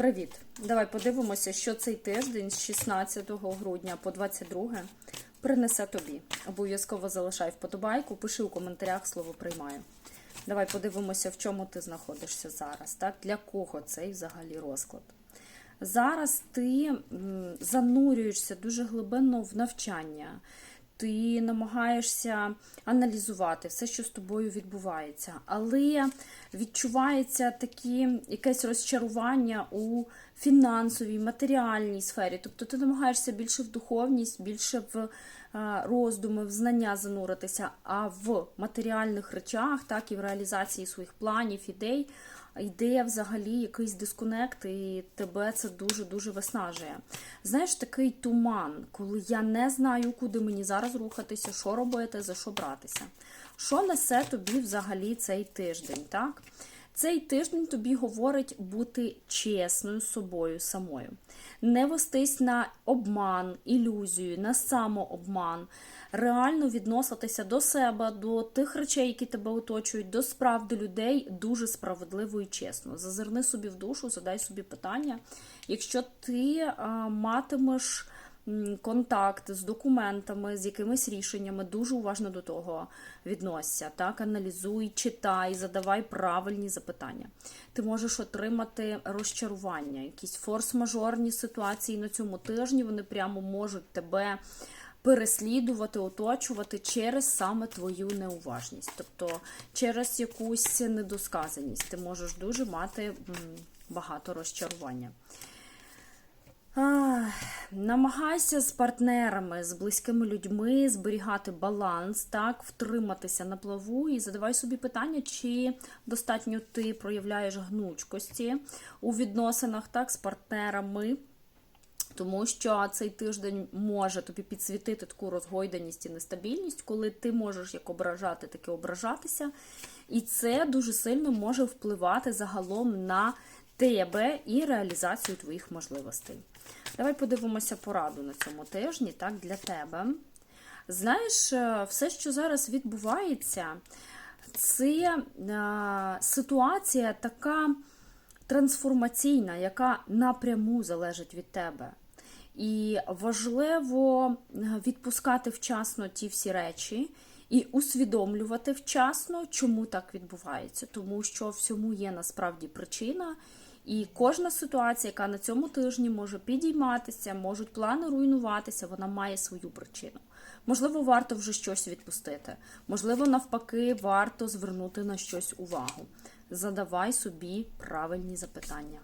Привіт! Давай подивимося, що цей тиждень з 16 грудня по 22 принесе тобі. Обов'язково залишай вподобайку, пиши у коментарях слово приймаю. Давай подивимося, в чому ти знаходишся зараз. Так? Для кого цей взагалі розклад? Зараз ти занурюєшся дуже глибинно в навчання. Ти намагаєшся аналізувати все, що з тобою відбувається, але відчувається такі якесь розчарування у фінансовій, матеріальній сфері. Тобто ти намагаєшся більше в духовність, більше в е, роздуми, в знання зануритися, а в матеріальних речах, так і в реалізації своїх планів, ідей йде взагалі якийсь дисконект, і тебе це дуже-дуже виснажує. Знаєш, такий туман, коли я не знаю, куди мені зараз рухатися, що робити, за що братися. Що несе тобі взагалі цей тиждень, так? Цей тиждень тобі говорить бути чесною собою самою, не вестись на обман, ілюзію, на самообман, реально відноситися до себе, до тих речей, які тебе оточують, до справ, до людей дуже справедливо і чесно. Зазирни собі в душу, задай собі питання. Якщо ти а, матимеш контакт з документами, з якимись рішеннями, дуже уважно до того відносься. Так, аналізуй, читай, задавай правильні запитання. Ти можеш отримати розчарування, якісь форс-мажорні ситуації на цьому тижні. Вони прямо можуть тебе переслідувати, оточувати через саме твою неуважність, тобто через якусь недосказаність. Ти можеш дуже мати багато розчарування. Намагайся з партнерами, з близькими людьми зберігати баланс, так, втриматися на плаву і задавай собі питання, чи достатньо ти проявляєш гнучкості у відносинах так, з партнерами. Тому що цей тиждень може тобі підсвітити таку розгойданість і нестабільність, коли ти можеш як ображати, так і ображатися. І це дуже сильно може впливати загалом на тебе і реалізацію твоїх можливостей. Давай подивимося пораду на цьому тижні, так, для тебе. Знаєш, е, все, що зараз відбувається, це е, ситуація така трансформаційна, яка напряму залежить від тебе. І важливо відпускати вчасно ті всі речі і усвідомлювати вчасно, чому так відбувається, тому що всьому є насправді причина. І кожна ситуація, яка на цьому тижні може підійматися, можуть плани руйнуватися, вона має свою причину. Можливо, варто вже щось відпустити. Можливо, навпаки, варто звернути на щось увагу. Задавай собі правильні запитання.